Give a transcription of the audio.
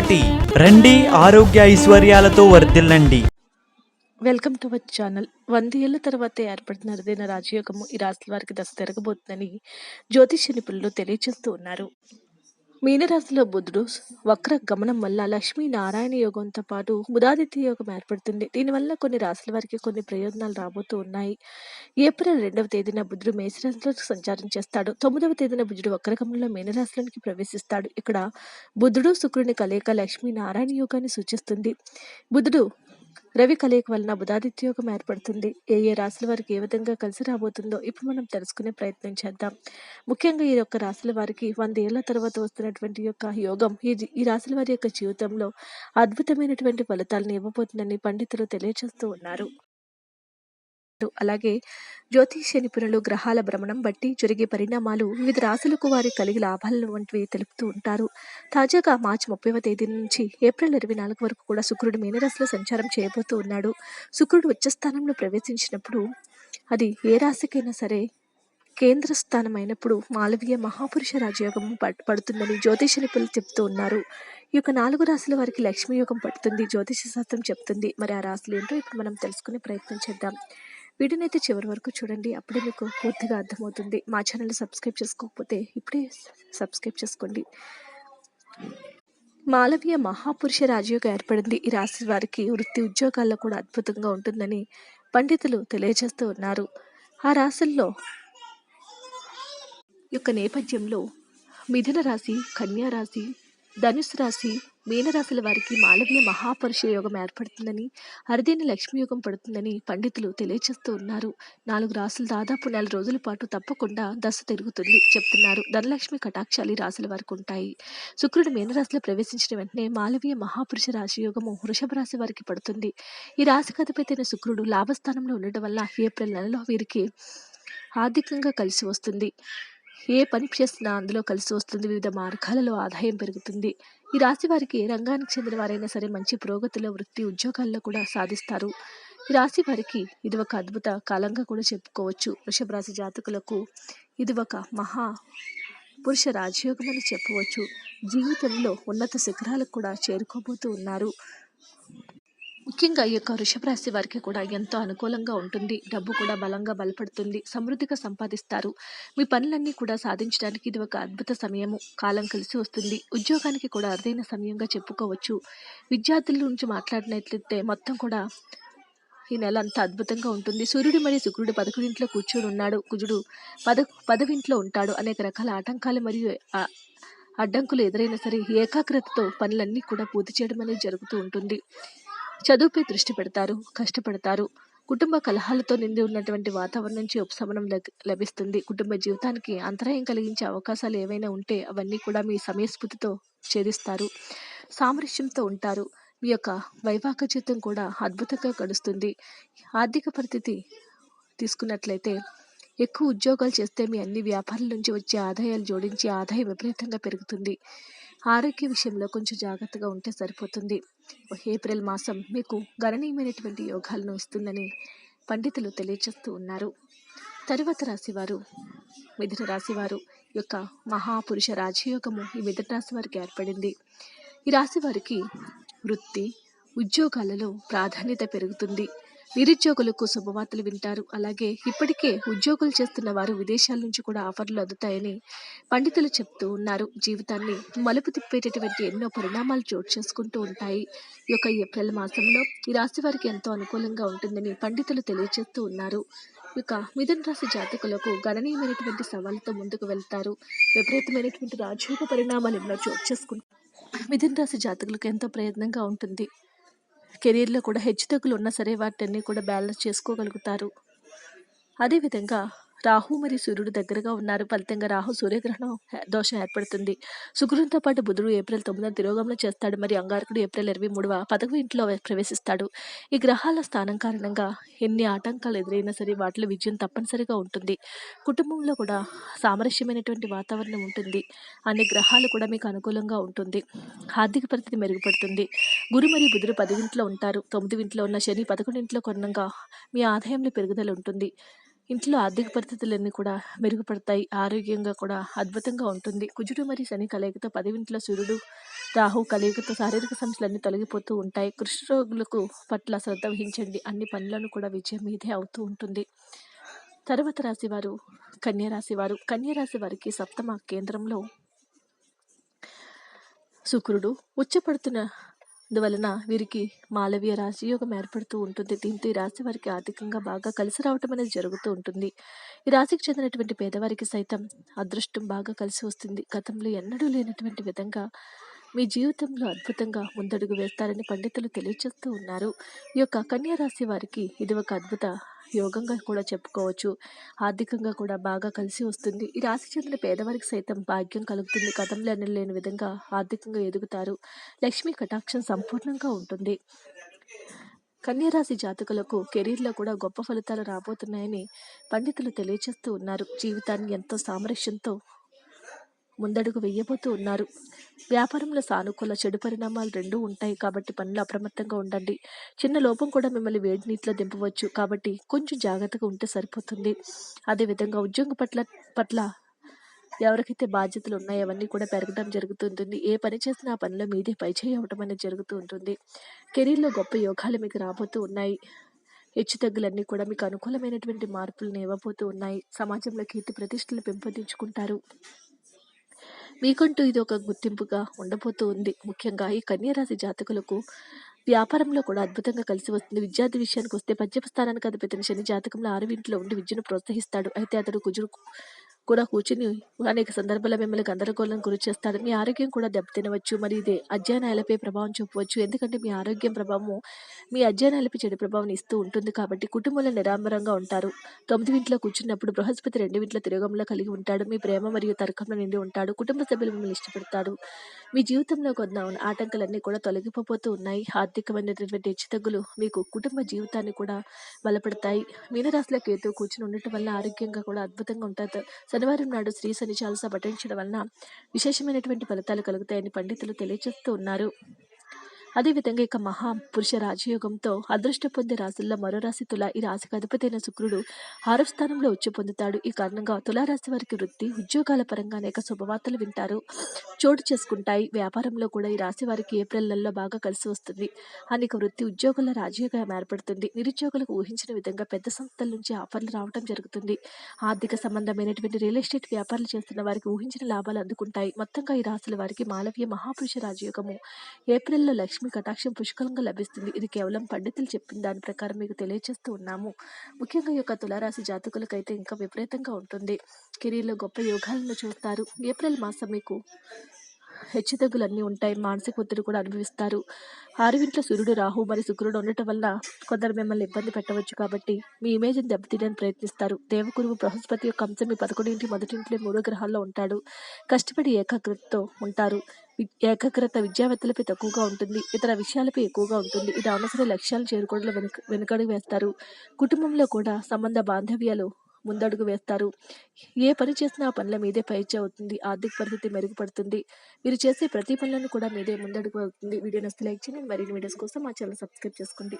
రండి ఆరోగ్య ఐశ్వర్యాలతో వర్ధిల్లండి. Welcome to our channel. వంద ఏళ్ళ తర్వాత ఏర్పడిన అరుదైన రాజయోగము ఈ రాష్ట్ర వారికి దశ తిరగబోతుందని జ్యోతిష నిపుణులు తెలియజేస్తూ ఉన్నారు. మీనరాశిలో బుధుడు వక్ర గమనం వల్ల లక్ష్మీ నారాయణ యోగంతో పాటు బుధాదిత్య యోగం ఏర్పడుతుంది. దీనివల్ల కొన్ని రాశుల వారికి కొన్ని ప్రయోజనాలు రాబోతూ ఉన్నాయి. ఏప్రిల్ రెండవ తేదీన బుధుడు మేషరాశిలో సంచారం చేస్తాడు. తొమ్మిదవ తేదీన బుధుడు వక్రగమనంలో మీనరాశిలోనికి ప్రవేశిస్తాడు. ఇక్కడ బుధుడు శుక్రుని కలయిక లక్ష్మీ నారాయణ యోగాన్ని సూచిస్తుంది. బుధుడు రవి కలయిక వలన బుధాదిత్య యోగం ఏర్పడుతుంది. ఏ ఏ రాశుల వారికి ఏ విధంగా కలిసి రాబోతుందో ఇప్పుడు మనం తెలుసుకునే ప్రయత్నం చేద్దాం. ముఖ్యంగా ఈ యొక్క రాశుల వారికి వంద ఏళ్ళ తర్వాత వస్తున్నటువంటి యొక్క యోగం ఈ ఈ రాశుల వారి యొక్క జీవితంలో అద్భుతమైనటువంటి ఫలితాలను ఇవ్వబోతుందని పండితులు తెలియజేస్తూ ఉన్నారు. అలాగే జ్యోతిష్య నిపుణులు గ్రహాల భ్రమణం బట్టి జరిగే పరిణామాలు వివిధ రాశులకు వారి కలిగి లాభాలను వంటివి తెలుపుతూ ఉంటారు. తాజాగా మార్చి ముప్పైవ తేదీ నుంచి ఏప్రిల్ ఇరవై నాలుగు వరకు కూడా శుక్రుడు మీనరాశిలో సంచారం చేయబోతూ ఉన్నాడు. శుక్రుడు ఉచ్చస్థానంలో ప్రవేశించినప్పుడు అది ఏ రాశికైనా సరే కేంద్ర స్థానం అయినప్పుడు మాలవీయ మహాపురుష రాజయోగం పడ్- పడుతుందని జ్యోతిష నిపుణులు చెప్తూ ఉన్నారు. ఈ యొక్క నాలుగు రాశుల వారికి లక్ష్మీ యోగం పడుతుంది జ్యోతిష శాస్త్రం చెప్తుంది. మరి ఆ రాశులు ఏంటో ఇప్పుడు మనం తెలుసుకునే ప్రయత్నం చేద్దాం. వీడియోనైతే చివరి వరకు చూడండి. అప్పుడే మీకు పూర్తిగా అర్థమవుతుంది. మా ఛానల్ సబ్స్క్రైబ్ చేసుకోకపోతే ఇప్పుడే సబ్స్క్రైబ్ చేసుకోండి. మాలవీయ మహాపురుష రాజయోగం ఏర్పడింది. ఈ రాశి వారికి వృత్తి ఉద్యోగాల్లో కూడా అద్భుతంగా ఉంటుందని పండితులు తెలియజేస్తూ ఉన్నారు. ఆ రాశుల్లో యొక్క నేపథ్యంలో మిథున రాశి కన్యా రాశి ధనుసు రాశి మీనరాశుల వారికి మాలవీయ మహాపురుష యోగం ఏర్పడుతుందని అరుదైన లక్ష్మీ యోగం పడుతుందని పండితులు తెలియజేస్తూ ఉన్నారు. నాలుగు రాసులు దాదాపు నెల రోజుల పాటు తప్పకుండా దశ తిరుగుతుంది చెప్తున్నారు. ధనలక్ష్మి కటాక్షాలు రాశుల వారికి ఉంటాయి. శుక్రుడు మీనరాశిలో ప్రవేశించిన వెంటనే మాలవీయ మహాపురుష రాశి యోగము వృషభ రాశి వారికి పడుతుంది. ఈ రాశి అధిపతైన శుక్రుడు లాభస్థానంలో ఉండటం వల్ల ఏప్రిల్ నెలలో వీరికి ఆర్థికంగా కలిసి వస్తుంది. ఏ పని చేసినా అందులో కలిసి వస్తుంది. వివిధ మార్గాలలో ఆదాయం పెరుగుతుంది. ఈ రాశి వారికి ఏ రంగానికి చెందిన వారైనా సరే మంచి పురోగతిలో వృత్తి ఉద్యోగాల్లో కూడా సాధిస్తారు. ఈ రాశి వారికి ఇది ఒక అద్భుత కాలంగా కూడా చెప్పుకోవచ్చు. వృషభ రాశి జాతకులకు ఇది ఒక మహా పురుష రాజయోగం అని చెప్పవచ్చు. జీవితంలో ఉన్నత శిఖరాలకు కూడా చేరుకోబోతూ ఉన్నారు. ముఖ్యంగా ఈ యొక్క వృషభ రాశి వారికి కూడా ఎంతో అనుకూలంగా ఉంటుంది. డబ్బు కూడా బలంగా బలపడుతుంది. సమృద్ధిగా సంపాదిస్తారు. మీ పనులన్నీ కూడా సాధించడానికి ఇది ఒక అద్భుత సమయము. కాలం కలిసి వస్తుంది. ఉద్యోగానికి కూడా అరుదైన సమయంగా చెప్పుకోవచ్చు. విద్యార్థుల నుంచి మాట్లాడినట్లయితే మొత్తం కూడా ఈ నెల అంతా అద్భుతంగా ఉంటుంది. సూర్యుడు మరియు శుక్రుడు పదకొండింట్లో కూర్చొని ఉన్నాడు. కుజుడు పద పదవింట్లో ఉంటాడు. అనేక రకాల ఆటంకాలు మరియు అడ్డంకులు ఎదురైనా సరే ఏకాగ్రతతో పనులన్నీ కూడా పూర్తి చేయడం అనేది జరుగుతూ ఉంటుంది. చదువుపై దృష్టి పెడతారు కష్టపడతారు. కుటుంబ కలహాలతో నిండి ఉన్నటువంటి వాతావరణం నుంచి ఉపశమనం లభిస్తుంది. కుటుంబ జీవితానికి అంతరాయం కలిగించే అవకాశాలు ఏవైనా ఉంటే అవన్నీ కూడా మీ సమయస్ఫూర్తితో ఛేదిస్తారు. సామరస్యంతో ఉంటారు. మీ యొక్క వైవాహిక జీవితం కూడా అద్భుతంగా గడుస్తుంది. ఆర్థిక పరిస్థితి తీసుకున్నట్లయితే ఎక్కువ ఉద్యోగాలు చేస్తే మీ అన్ని వ్యాపారాల నుంచి వచ్చే ఆదాయాలు జోడించి ఆదాయం విపరీతంగా పెరుగుతుంది. ఆరోగ్య విషయంలో కొంచెం జాగ్రత్తగా ఉంటే సరిపోతుంది. ఏప్రిల్ మాసం మీకు గణనీయమైనటువంటి యోగాలను ఇస్తుందని పండితులు తెలియజేస్తూ ఉన్నారు. తరువాత రాశివారు మిథున రాశివారు యొక్క మహాపురుష రాజయోగము ఈ మిథున రాశి వారికి ఏర్పడింది. ఈ రాశి వారికి వృత్తి ఉద్యోగాలలో ప్రాధాన్యత పెరుగుతుంది. నిరుద్యోగులకు శుభవార్తలు వింటారు. అలాగే ఇప్పటికే ఉద్యోగులు చేస్తున్న వారు విదేశాల నుంచి కూడా ఆఫర్లు అందుతాయని పండితులు చెప్తూ ఉన్నారు. జీవితాన్ని మలుపు తిప్పేటటువంటి ఎన్నో పరిణామాలు చోటు చేసుకుంటూ ఉంటాయి. ఈ యొక్క ఏప్రిల్ మాసంలో ఈ రాశి వారికి ఎంతో అనుకూలంగా ఉంటుందని పండితులు తెలియజేస్తూ ఉన్నారు. ఇక మిథున రాశి జాతకులకు గణనీయమైనటువంటి సవాళ్ళతో ముందుకు వెళ్తారు. విపరీతమైనటువంటి రాజయోగ పరిణామాలు ఎన్నో చోటు చేసుకుంటారు మిథున రాశి జాతకులకు ఎంతో ప్రయత్నంగా ఉంటుంది. కెరీర్లో కూడా హెచ్చుతగ్గులు ఉన్నా సరే వాటిని కూడా బ్యాలెన్స్ చేసుకోగలుగుతారు. అదేవిధంగా రాహు మరియు సూర్యుడు దగ్గరగా ఉన్నారు. ఫలితంగా రాహు సూర్యగ్రహణం దోషం ఏర్పడుతుంది. శుక్రునితో పాటు బుధుడు ఏప్రిల్ తొమ్మిదిన తిరోగమనం చేస్తాడు. మరియు అంగారకుడు ఏప్రిల్ ఇరవై మూడవ పదవి ఇంట్లో ప్రవేశిస్తాడు. ఈ గ్రహాల స్థానం కారణంగా ఎన్ని ఆటంకాలు ఎదురైనా సరే వాటిలో విజయం తప్పనిసరిగా ఉంటుంది. కుటుంబంలో కూడా సామరస్యమైనటువంటి వాతావరణం ఉంటుంది. అన్ని గ్రహాలు కూడా మీకు అనుకూలంగా ఉంటుంది. ఆర్థిక పరిస్థితి మెరుగుపడుతుంది. గురు మరియు బుధుడు పదివింట్లో ఉంటారు. తొమ్మిది ఇంట్లో ఉన్న శని పదకొండింట్లో కొన్నంగా మీ ఆదాయంలో పెరుగుదల ఉంటుంది. ఇంట్లో ఆర్థిక పరిస్థితులన్నీ కూడా మెరుగుపడతాయి. ఆరోగ్యంగా కూడా అద్భుతంగా ఉంటుంది. కుజుడు మరియు శని కలయికతో పదివింట్లో సూర్యుడు రాహు కలయికతో శారీరక సమస్యలన్నీ తొలగిపోతూ ఉంటాయి. కృష్ణ రోగులకు పట్ల శ్రద్ధ వహించండి. అన్ని పనులను కూడా విజయం మీదే అవుతూ ఉంటుంది. తర్వాత రాశి వారు కన్యారాశి వారు కన్యరాశి వారికి సప్తమ కేంద్రంలో శుక్రుడు. ఉచ్చపడుతున్న అందువలన వీరికి మాలవీయ రాశియోగం ఏర్పడుతూ ఉంటుంది. దీంతో ఈ రాశి వారికి ఆర్థికంగా బాగా కలిసి రావటం అనేది జరుగుతూ ఉంటుంది. ఈ రాశికి చెందినటువంటి పేదవారికి సైతం అదృష్టం బాగా కలిసి వస్తుంది. గతంలో ఎన్నడూ లేనటువంటి విధంగా మీ జీవితంలో అద్భుతంగా ముందడుగు వేస్తారని పండితులు తెలియజేస్తూ ఉన్నారు. ఈ యొక్క కన్యా రాశి వారికి ఇది ఒక అద్భుత యోగంగా కూడా చెప్పుకోవచ్చు. ఆర్థికంగా కూడా బాగా కలిసి వస్తుంది. ఈ రాశి చెందిన పేదవారికి సైతం భాగ్యం కలుగుతుంది. గతంలో ఎన్నడూ లేని విధంగా ఆర్థికంగా ఎదుగుతారు. లక్ష్మీ కటాక్షం సంపూర్ణంగా ఉంటుంది. కన్యరాశి జాతకులకు కెరీర్లో కూడా గొప్ప ఫలితాలు రాబోతున్నాయని పండితులు తెలియజేస్తూ ఉన్నారు. జీవితాన్ని ఎంతో సామరస్యంతో ముందడుగు వెయ్యబోతూ ఉన్నారు. వ్యాపారంలో సానుకూల చెడు పరిణామాలు రెండూ ఉంటాయి కాబట్టి పనులు అప్రమత్తంగా ఉండండి. చిన్న లోపం కూడా మిమ్మల్ని వేడి నీటిలో దింపవచ్చు కాబట్టి కొంచెం జాగ్రత్తగా ఉంటే సరిపోతుంది. అదేవిధంగా ఉద్యోగం పట్ల పట్ల ఎవరికైతే బాధ్యతలు ఉన్నాయో అవన్నీ కూడా పెరగడం జరుగుతుంటుంది. ఏ పని చేసినా ఆ పనిలో మీదే పైచేయి అవ్వటం అనేది జరుగుతూ ఉంటుంది. కెరీర్లో గొప్ప యోగాలు మీకు రాబోతూ ఉన్నాయి. హెచ్చు తగ్గులన్నీ కూడా మీకు అనుకూలమైనటువంటి మార్పులను ఇవ్వబోతూ ఉన్నాయి. సమాజంలో కీర్తి ప్రతిష్టలు పెంపొందించుకుంటారు. మీకంటూ ఇది ఒక గుర్తింపుగా ఉండబోతూ ఉంది. ముఖ్యంగా ఈ కన్యరాశి జాతకులకు వ్యాపారంలో కూడా అద్భుతంగా కలిసి వస్తుంది. విద్యార్థి విషయానికి వస్తే పద్యపు స్థానానికి అధిపతిని శని జాతకంలో ఆరు ఇంట్లో ఉండి విద్యను ప్రోత్సహిస్తాడు. అయితే అతడు కుజుడు కూడా కూర్చుని అనేక సందర్భాల్లో మిమ్మల్ని గందరగోళం గురి చేస్తాడు మీ ఆరోగ్యం కూడా దెబ్బతినవచ్చు. మరి ఇది అధ్యయనాలపై ప్రభావం చూపవచ్చు. ఎందుకంటే మీ ఆరోగ్యం ప్రభావము మీ అధ్యయనాలపై చెడు ప్రభావం ఇస్తూ ఉంటుంది కాబట్టి కుటుంబంలో నిరాంబరంగా ఉంటారు. తొమ్మిది ఇంట్లో కూర్చున్నప్పుడు బృహస్పతి రెండు ఇంట్లో తిరగంలో కలిగి ఉంటాడు. మీ ప్రేమ మరియు తర్కంలో నిండి ఉంటాడు. కుటుంబ సభ్యులు మిమ్మల్ని ఇష్టపడతాడు మీ జీవితంలో కొన్న ఆటంకాలన్నీ కూడా తొలగిపోతూ ఉన్నాయి. ఆర్థికమైనటువంటి హెచ్చుతగ్గులు మీకు కుటుంబ జీవితాన్ని కూడా బలపడతాయి. మీనరాశిలో కేతు కూర్చుని ఉండటం వల్ల ఆరోగ్యంగా కూడా అద్భుతంగా ఉంటుంది శనివారం నాడు శ్రీ శని చాలస పఠించడం వలన విశేషమైనటువంటి ఫలితాలు కలుగుతాయని పండితులు తెలియజేస్తూ ఉన్నారు. అదేవిధంగా ఇక మహా పురుష రాజయోగంతో అదృష్ట పొందే రాశుల్లో మరో రాశి తుల ఈ రాశికి అధిపతి అయిన శుక్రుడు ఆరో స్థానంలో ఉచ్చి పొందుతాడు. ఈ కారణంగా తులారాశి వారికి వృత్తి ఉద్యోగాల పరంగా అనేక శుభవార్తలు వింటారు. చోటు చేసుకుంటాయి. వ్యాపారంలో కూడా ఈ రాశి వారికి ఏప్రిల్ నెలలో బాగా కలిసి వస్తుంది. అనేక వృత్తి ఉద్యోగుల రాజయోగం ఏర్పడుతుంది. నిరుద్యోగులకు ఊహించిన విధంగా పెద్ద సంస్థల నుంచి ఆఫర్లు రావడం జరుగుతుంది. ఆర్థిక సంబంధమైనటువంటి రియల్ ఎస్టేట్ వ్యాపారాలు చేస్తున్న వారికి ఊహించిన లాభాలు అందుకుంటాయి. మొత్తంగా ఈ రాశుల వారికి మాలవీయ మహాపురుష రాజయోగము ఏప్రిల్లో లక్ష్మి కటాక్షం పుష్కలంగా లభిస్తుంది. ఇది కేవలం పండితులు చెప్పిన దాని ప్రకారం మీకు తెలియజేస్తూ ఉన్నాము. ముఖ్యంగా యొక్క తులారాశి జాతకులకైతే ఇంకా విపరీతంగా ఉంటుంది. కెరీర్లో గొప్ప యోగాలను చూస్తారు. ఏప్రిల్ మాసం మీకు హెచ్చుతగ్గులన్నీ ఉంటాయి. మానసిక ఒత్తిడి కూడా అనుభవిస్తారు. ఆరువింట్లో సూర్యుడు రాహు మరియు శుక్రుడు ఉండటం వల్ల కొందరు మిమ్మల్ని ఇబ్బంది పెట్టవచ్చు కాబట్టి మీ ఇమేజ్ని దెబ్బతీయడానికి ప్రయత్నిస్తారు. దేవగురువు బృహస్పతి యొక్క అంశం మీ పదకొండింటి మొదటింట్లో మూడో గ్రహాల్లో ఉంటాడు. కష్టపడి ఏకాగ్రతతో ఉంటారు. ఏకాగ్రత విద్యావేత్తలపై తక్కువగా ఉంటుంది. ఇతర విషయాలపై ఎక్కువగా ఉంటుంది. ఇది అనవసర లక్ష్యాలు చేరుకోవడంలో వెనుక వెనుకడుగు వేస్తారు. కుటుంబంలో కూడా సంబంధ బాంధవ్యాలు ముందడుగు వేస్తారు. ఏ పని చేసినా ఆ పనుల మీదే పైచే అవుతుంది. ఆర్థిక పరిస్థితి మెరుగుపడుతుంది. మీరు చేసే ప్రతి పనులను కూడా మీదే ముందడుగు అవుతుంది. వీడియో నచ్చితే లైక్ చేయండి. మరిన్ని వీడియోస్ కోసం మా ఛానల్ సబ్స్క్రైబ్ చేసుకోండి.